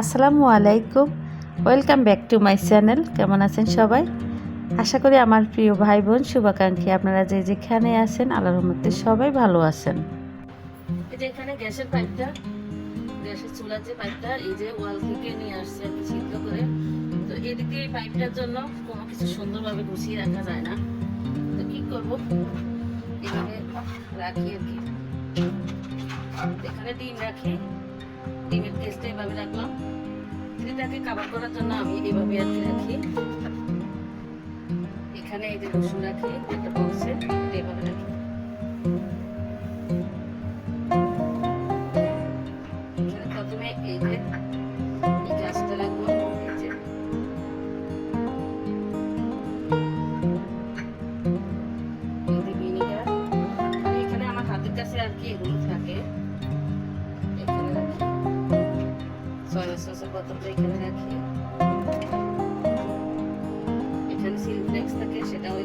আসসালামু আলাইকুম। Welcome back to my channel কেমন আছেন সবাই? আশা করি আমার প্রিয় ভাই বোন শুভাকাঙ্ক্ষী আপনারা যে যেখানে আছেন, আল্লাহর রহমতে সবাই ভালো আছেন। এই যে এখানে গ্যাসের পাইপটা, গ্যাসের চুলার যে পাইপটা, এই যে ওয়াল থেকে নিয়ে আসছে আর ছিদ্র করে। তো এদিকে এই পাইপটার জন্য কোনো কিছু সুন্দরভাবে গুছিয়ে রাখা যায় না। তো কি করব? এখানে রাখি আর কি। এখানে ডিম রাখি। ডিমের টেস্টটা এভাবে রাখলাম। এটাকে কাবার করার জন্য আমি এভাবে আর কি রাখি। এখানে এই যে রসুন রাখি, একটা বক্সে এভাবে রাখি। প্রথমে এই যে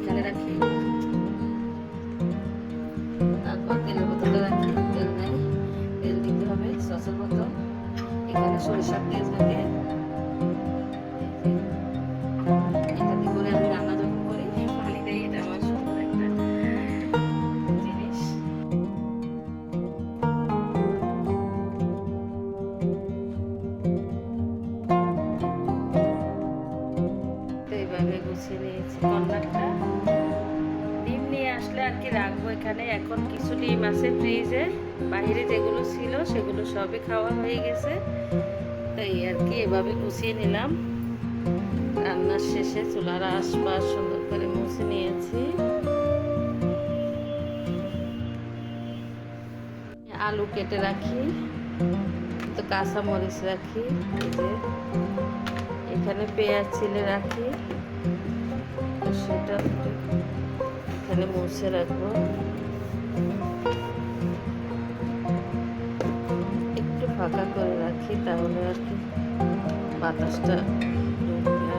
থাকে সেটাও এখানে রাখি তারপর আছে ফ্রিজে বাইরে যেগুলো ছিল সেগুলো সবই খাওয়া হয়ে গেছে। তাই আর কি, এভাবে গুছিয়ে নিলাম। রান্নার শেষে চুলার আশপাশ সুন্দর করে মুছে নিয়েছি। আলু কেটে রাখি, তো কাঁচা মরিচ রাখি এখানে পেঁয়াজ ছিলে রাখি সেটা এখানে মুছে রাখব। ফাঁকা করে রাখি, তাহলে আর কি বাতাসটা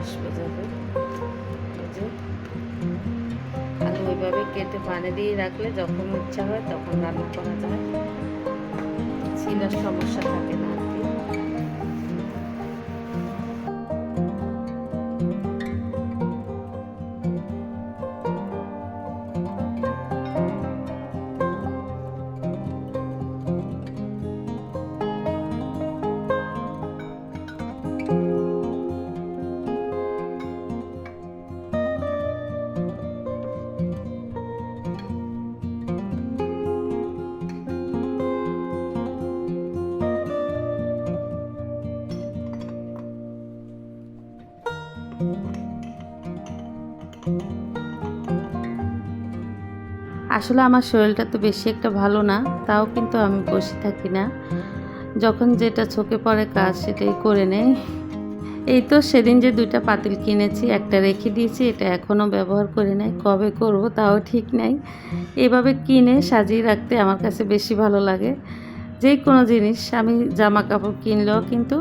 আসবে যাবে আর ওইভাবে কেটে পানি দিয়ে রাখলে যখন ইচ্ছা হয় তখন রান্না করা যায়। ছিলার সমস্যা থাকে না। আসলে আমার শরীরটা তো বেশি একটা ভালো না, তাও কিন্তু আমি বসে থাকি না। যখন যেটা চোখে পড়ে কাজ সেটাই করে নেই। এই তো সেদিন যে দুইটা পাতিল কিনেছি, একটা রেখে দিয়েছি, এটা এখনও ব্যবহার করে নাই, কবে করব তাও ঠিক নাই। এভাবে কিনে সাজিয়ে রাখতে আমার কাছে বেশি ভালো লাগে। যে কোনো জিনিস, আমি জামা কাপড় কিনলেও কিন্তু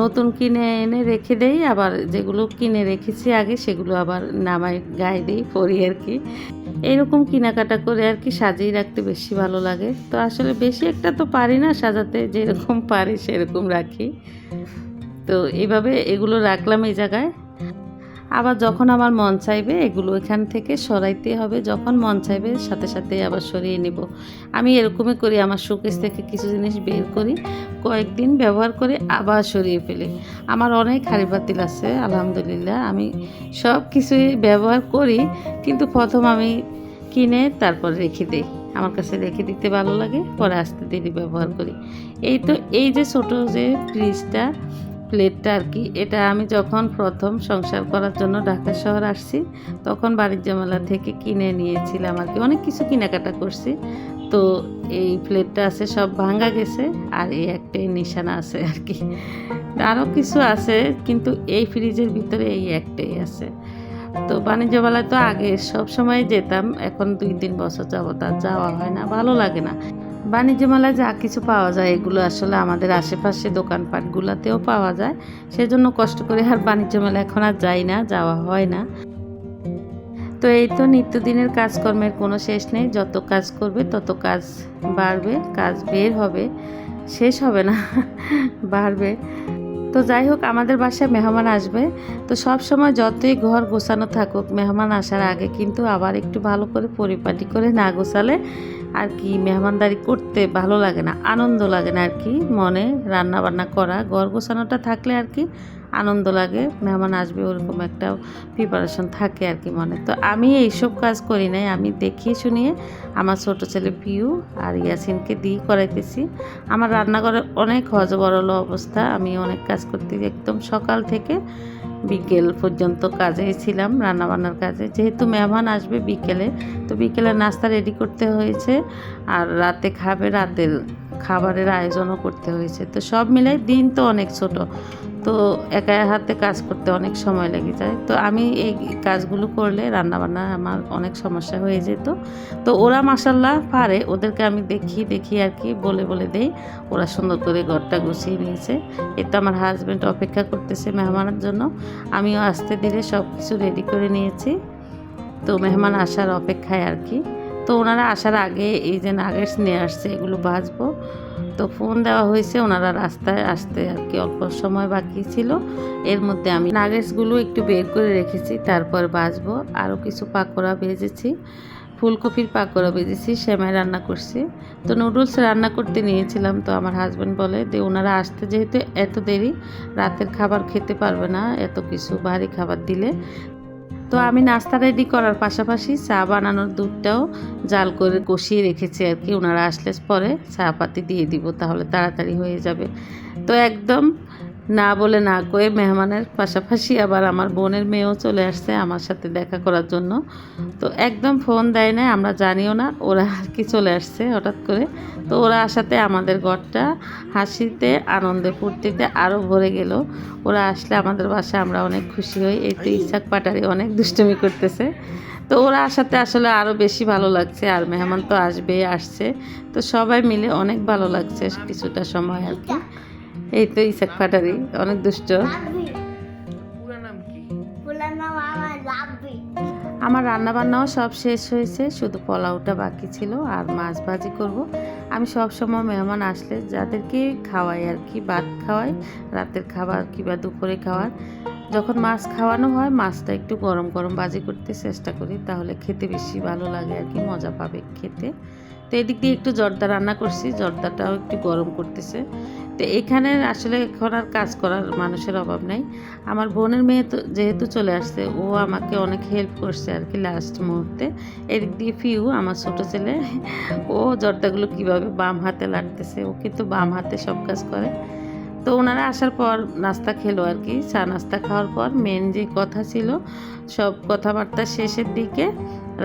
নতুন কিনে এনে রেখে দেই, আবার যেগুলো কিনে রেখেছি আগে সেগুলো আবার নামাই গায়ে দিই, পরি আর কি। এরকম কেনাকাটা করে আর কি সাজিয়ে রাখতে বেশি ভালো লাগে। তো আসলে বেশি একটা তো পারি না সাজাতে, যেরকম পারি সেরকম রাখি। তো এইভাবে এগুলো রাখলাম এই জায়গায়। আবার যখন আমার মন চাইবে, এগুলো এখান থেকে সরাইতে হবে। যখন মন চাইবে, সাথে সাথে আবার সরিয়ে নেব। আমি এরকমই করি, আমার শোকেস থেকে কিছু জিনিস বের করি, কয়েকদিন ব্যবহার করে আবার সরিয়ে ফেলি। আমার অনেক হাড়ি বাতিল আছে, আলহামদুলিল্লাহ। আমি সব কিছুই ব্যবহার করি, কিন্তু প্রথম আমি কিনে তারপর রেখে দিই। আমার কাছে রেখে দিতে ভালো লাগে, পরে আস্তে ধীরে ব্যবহার করি। এই তো, এই যে ছোটো যে ফ্রিজটা প্লেটটা আর কি, এটা আমি যখন প্রথম সংসার করার জন্য ঢাকা শহর আসছি, তখন বাণিজ্য মেলা থেকে কিনে নিয়েছিলাম আর কি। অনেক কিছু কেনাকাটা করছি। তো এই প্লেটটা আছে, সব ভাঙা গেছে আর এই একটাই নিশানা আছে আর কি। আরও কিছু আছে, কিন্তু এই ফ্রিজের ভিতরে এই একটাই আছে। তো বাণিজ্য মেলায় তো আগে সব সময় যেতাম, এখন দুই তিন বছর যাবত আর যাওয়া হয় না, ভালো লাগে না। বাণিজ্য মেলায় যা কিছু পাওয়া যায়, এগুলো আসলে আমাদের আশেপাশে দোকানপাটগুলোতেও পাওয়া যায়। সেজন্য কষ্ট করে আর বাণিজ্য মেলা এখন আর যাই না, যাওয়া হয় না। তো এই তো নিত্যদিনের কাজকর্মের কোনো শেষ নেই। যত কাজ করবে, তত কাজ বাড়বে, কাজ বের হবে, শেষ হবে না, বাড়বে। তো যাই হোক, আমাদের বাসায় মেহমান আসবে। তো সব সময় যতই ঘর গোছানো থাকুক, মেহমান আসার আগে কিন্তু আবার একটু ভালো করে পরিপাটি করে না গোছালে আর কি মেহমানদারি করতে ভালো লাগে না, আনন্দ লাগে না আর কি মনে রান্না বান্না করা, ঘর গোছানোটা থাকলে আর কি আনন্দ লাগে, মেহমান আসবে ওরকম একটা প্রিপারেশন থাকে আর কি মনে। তো আমি এইসব কাজ করি নাই, আমি দেখিয়ে শুনিয়ে আমার ছোট ছেলে পিউ আর ইয়াসিনকে দিই করাইতেছি। আমার রান্নাঘরে অনেক হজবরল অবস্থা, আমি অনেক কাজ করতে একদম সকাল থেকে বিকেল পর্যন্ত কাজেই ছিলাম, রান্নাবান্নার কাজে। যেহেতু মেহমান আসবে বিকেলে, তো বিকেলে নাস্তা রেডি করতে হয়েছে। আর রাতে খাবে রাতের খাবারের আয়োজনও করতে হয়েছে। তো সব মিলাই দিন তো অনেক ছোট। তো একা হাতে কাজ করতে অনেক সময় লেগে যায়। তো আমি এই কাজগুলো করলে রান্নাবান্না আমার অনেক সমস্যা হয়ে যেত। তো ওরা মাসাল্লাহ পারে। ওদেরকে আমি দেখি দেখি আর কি বলে বলে দেই। ওরা সুন্দর করে ঘরটা গুছিয়ে নিয়েছে। এটা আমার হাজব্যান্ড অপেক্ষা করতেছে মেহমানের জন্য। আমিও আস্তে ধীরে সব কিছু রেডি করে নিয়েছি। তো মেহমান আসার অপেক্ষায় আর কি। তো ওনারা আসার আগে এই যে নাগেটস নিয়ে আসছে, এগুলো বাজবো তো ফোন দেওয়া হয়েছে, ওনারা রাস্তায় আসতে আর কি অল্প সময় বাকি ছিল। এর মধ্যে আমি নাগেটসগুলো একটু বের করে রেখেছি, তারপর বাজবো আরও কিছু পাকোড়া ভেজেছি, ফুলকপির পাকোড়া ভেজেছি, সেমাই রান্না করছি। তো নুডলস রান্না করতে নিয়েছিলাম, তো আমার হাজব্যান্ড বলে যে ওনারা আসতে যেহেতু এত দেরি, রাতের খাবার খেতে পারবে না, এত কিছু ভারী খাবার দিলে। তো আমি নাস্তা রেডি করার পাশাপাশি চা বানানোর দুধটাও জাল করে কষিয়ে রেখেছি আর কি। ওনারা আসলে পরে চা পাতি দিয়ে দিব, তাহলে তাড়াতাড়ি হয়ে যাবে। তো একদম না বলে না কয়ে মেহমানের পাশাপাশি আবার আমার বোনের মেয়েও চলে আসছে আমার সাথে দেখা করার জন্য। তো একদম ফোন দেয় না আমরা জানিও না ওরা আর কি চলে আসছে হঠাৎ করে। তো ওরা আসাতে আমাদের ঘরটা হাসিতে আনন্দে ফুর্তিতে আরও ভরে গেল। ওরা আসলে আমাদের বাসায় আমরা অনেক খুশি হই। এই তো ইসাক পাটারি অনেক দুষ্টুমি করতেছে। তো ওরা আসাতে আসলে আরও বেশি ভালো লাগছে আর মেহমান তো আসবেই আসছে। তো সবাই মিলে অনেক ভালো লাগছে কিছুটা সময় আর কি। এই তো ইসাক পাটারি অনেক দুষ্ট। আমার রান্না বান্নাও সব শেষ হয়েছে শুধু পোলাওটা বাকি ছিল আর মাছ ভাজি করব। আমি সব সময় মেহমান আসলে যাদেরকে খাওয়াই আর কি ভাত খাওয়াই রাতের খাবার কিংবা দুপুরে খাওয়ার। যখন মাছ খাওয়ানো হয় মাছটা একটু গরম গরম ভাজি করতে চেষ্টা করি তাহলে খেতে বেশি ভালো লাগে আর কি মজা পাবে খেতে। তো এদিক দিয়ে একটু জর্দা রান্না করছি, জর্দাটাও একটু গরম করতেছে। তো এখানে আসলে এখন আর কাজ করার মানুষের অভাব নেই। আমার বোনের মেয়ে তো যেহেতু চলে আসছে, ও আমাকে অনেক হেল্প করছে আর কি লাস্ট মুহূর্তে। এদিক দিয়ে ফিউ, আমার ছোটো ছেলে, ও জর্দাগুলো কীভাবে বাম হাতে লাগতেছে ও কিন্তু বাম হাতে সব কাজ করে। তো ওনারা আসার পর নাস্তা খেলো আর কি, চা নাস্তা খাওয়ার পর মেন যে কথা ছিল, সব কথাবার্তা শেষের দিকে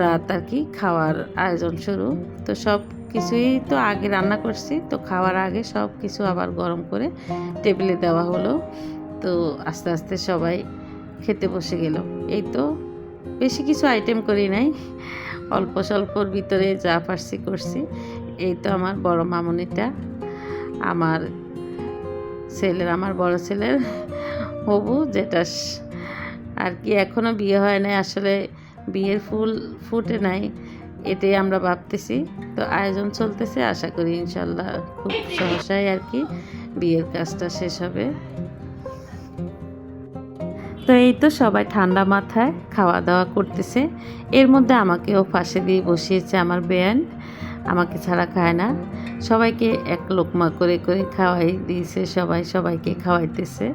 রাত আর কি খাওয়ার আয়োজন শুরু। তো সব কিছুই তো আগে রান্না করছি। তো খাওয়ার আগে সব কিছু আবার গরম করে টেবিলে দেওয়া হলো। তো আস্তে আস্তে সবাই খেতে বসে গেল। এই তো বেশি কিছু আইটেম করি নাই। অল্প স্বল্পর ভিতরে যা পারছি করছি। এই তো আমার বড় মামনিটা। আমার ছেলের, আমার বড় ছেলের হবু, যেটা আর কি এখনও বিয়ে হয় নাই। আসলে বিয়ের ফুল ফুটে নাই, এটাই আমরা ভাবতেছি। তো আয়োজন চলতেছে, আশা করি ইনশাল্লাহ খুব সহসাই আর কি বিয়ের কাজটা শেষ হবে। তো এই তো সবাই ঠান্ডা মাথায় খাওয়া দাওয়া করতেছে। এর মধ্যে আমাকেও পাশে দিয়ে বসিয়েছে আমার বেয়ান আমাকে ছাড়া খায় না। সবাইকে এক লোকমা করে করে খাওয়াই দিয়েছে সবাই, সবাইকে খাওয়াইতেছে।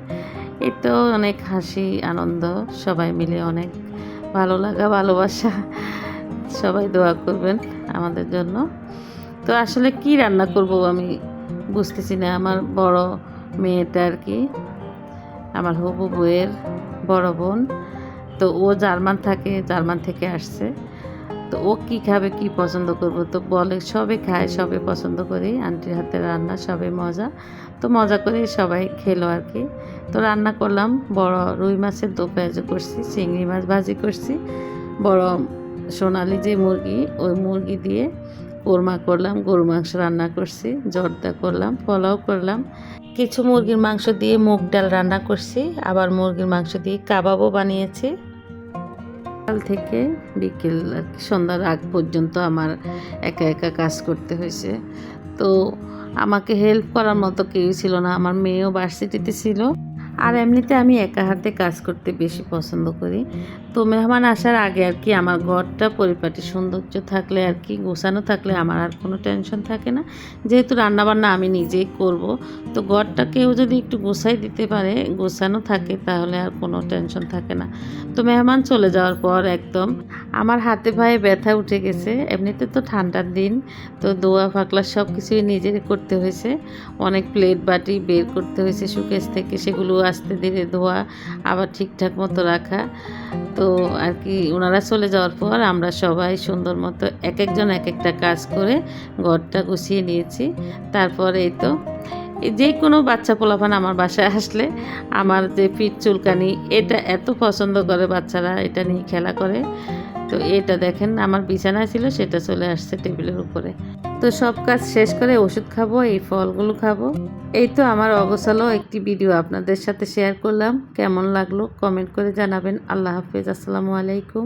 এই তো অনেক হাসি, আনন্দ, সবাই মিলে অনেক ভালো লাগা, ভালোবাসা। সবাই দোয়া করবেন আমাদের জন্য। তো আসলে কি রান্না করব আমি বুঝতেছি না। আমার বড় মেয়েটা আর কি, আমার হবু বউয়ের বড় বোন। তো ও জার্মান থাকে, জার্মান থেকে আসছে। তো ও কি খাবে, কি পছন্দ করব? তো বলে, সবে খায়, সবে পছন্দ করি। আন্টির হাতে রান্না, সবে মজা। তো মজা করে সবাই খেলো আর কি। তো রান্না করলাম, বড় রুই মাছের দো পেঁয়াজও করছি, চিংড়ি মাছ ভাজি করছি। বড় সোনালি যে মুরগি, ওই মুরগি দিয়ে কোরমা করলাম গরু মাংস রান্না করছি, জর্দা করলাম, পোলাও করলাম। কিছু মুরগির মাংস দিয়ে মুগ ডাল রান্না করছি, আবার মুরগির মাংস দিয়ে কাবাবও বানিয়েছি। সকাল থেকে বিকেল সন্ধ্যার আগ পর্যন্ত আমার একা একা কাজ করতে হয়েছে। তো আমাকে হেল্প করার মতো কেউ ছিল না, আমার মেয়েও ভার্সিটিতে ছিল। আর এমনিতে আমি একা হাতে কাজ করতে বেশি পছন্দ করি। তো মেহমান আসার আগে আর কি আমার ঘরটা, পরিপাটি, সৌন্দর্য থাকলে আর কি, গোছানো থাকলে আমার আর কোনো টেনশন থাকে না। যেহেতু রান্নাবান্না আমি নিজেই করব, তো ঘরটা কেউ যদি একটু গোছাই দিতে পারে, গোছানো থাকে, তাহলে আর কোনো টেনশন থাকে না। তো মেহমান চলে যাওয়ার পর একদম আমার হাতে পায়ে ব্যথা উঠে গেছে। এমনিতে তো ঠান্ডার দিন, তো দোয়া, ফাকলা সব কিছুই নিজের করতে হয়েছে। অনেক প্লেট বাটি বের করতে হয়েছে সুকেশ থেকে, সেগুলো আস্তে ধীরে ধোয়া আবার ঠিকঠাক মতো রাখা। তো আর কি, ওনারা চলে যাওয়ার পর আমরা সবাই সুন্দর মতো এক একজন এক একটা কাজ করে ঘরটা গুছিয়ে নিয়েছি। তারপর এই তো যে কোনো বাচ্চা পোলাপান আমার বাসায় আসলে আমার যে পিঠ চুলকানি, এটা এত পছন্দ করে বাচ্চারা, এটা নিয়ে খেলা করে। তো এটা দেখেন, আমার বিছানা ছিল, সেটা চলে আসছে টেবিলের উপরে। তো সব কাজ শেষ করে ওষুধ খাব, এই ফলগুলো খাব। এই তো আমার অগোছালো একটি ভিডিও আপনাদের সাথে শেয়ার করলাম। কেমন লাগল কমেন্ট করে জানাবেন। আল্লাহ হাফিজ, আসসালামু আলাইকুম।